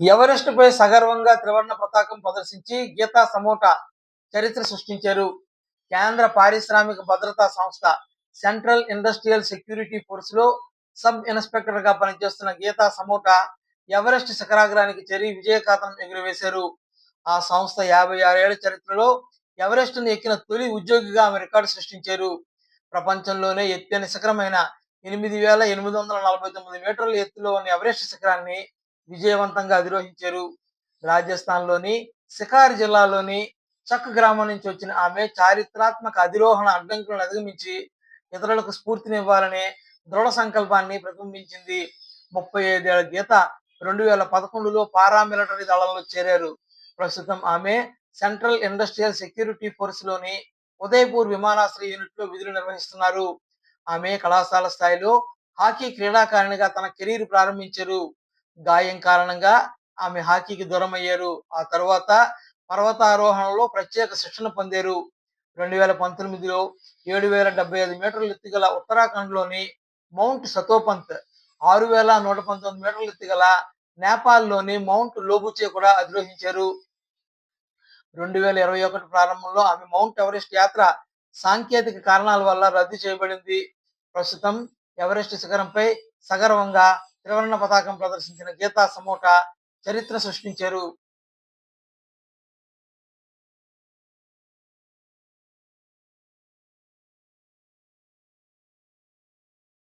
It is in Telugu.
ఎవరెస్ట్ పై సగర్వంగా త్రివర్ణ పతాకం ప్రదర్శించి గీతా సమోటా చరిత్ర సృష్టించారు. కేంద్ర పారిశ్రామిక భద్రతా సంస్థ సెంట్రల్ ఇండస్ట్రియల్ సెక్యూరిటీ ఫోర్స్లో సబ్ ఇన్స్పెక్టర్గా పనిచేస్తున్న గీతా సమోటా ఎవరెస్ట్ శిఖరాగ్రానికి చేరి విజయకాతం ఎగురవేశారు. ఆ సంస్థ యాభై ఆరేళ్ళ చరిత్రలో ఎవరెస్ట్ను ఎక్కిన తొలి ఉద్యోగిగా ఆమె రికార్డు సృష్టించారు. ప్రపంచంలోనే ఎత్తైన శిఖరమైన ఎనిమిది వేల ఎనిమిది వందల నలభై తొమ్మిది మీటర్ల ఎత్తులో ఉన్న ఎవరెస్ట్ శిఖరాన్ని విజయవంతంగా అధిరోహించారు. రాజస్థాన్లోని సికార్ జిల్లాలోని చక్ గ్రామం నుంచి వచ్చిన ఆమె చారిత్రాత్మక అధిరోహణ అడ్డంకులను అధిగమించి ఇతరులకు స్ఫూర్తినివ్వాలనే దృఢ సంకల్పాన్ని ప్రతిబింబించింది. ముప్పై ఐదేళ్ళ గీత రెండు వేల పదకొండులో పారామిలిటరీ దళంలో చేరారు. ప్రస్తుతం ఆమె సెంట్రల్ ఇండస్ట్రియల్ సెక్యూరిటీ ఫోర్స్లోని ఉదయపూర్ విమానాశ్రయ యూనిట్లో విధులు నిర్వహిస్తున్నారు. ఆమె కళాశాల స్థాయిలో హాకీ క్రీడాకారిణిగా తన కెరీర్ ప్రారంభించారు. గాయం కారణంగా ఆమె హాకీకి దూరం అయ్యారు ఆ తర్వాత పర్వతారోహణలో ప్రత్యేక శిక్షణ పొందారు. రెండు వేల పంతొమ్మిదిలో ఏడు వేల డెబ్బై ఐదు మీటర్ల ఎత్తుగల ఉత్తరాఖండ్లోని మౌంట్ సతోపంత్ ఆరు వేల నూట పంతొమ్మిది మీటర్ల ఎత్తుగల నేపాల్లోని మౌంట్ లోబుచే కూడా అధిరోహించారు. రెండు వేల ఇరవై ఒకటి ప్రారంభంలో ఆమె మౌంట్ ఎవరెస్ట్ యాత్ర సాంకేతిక కారణాల వల్ల రద్దు చేయబడింది. ప్రస్తుతం ఎవరెస్ట్ శిఖరంపై సగర్వంగా త్రివర్ణ పతాకం ప్రదర్శించిన గీతా సమోటా చరిత్ర సృష్టించారు.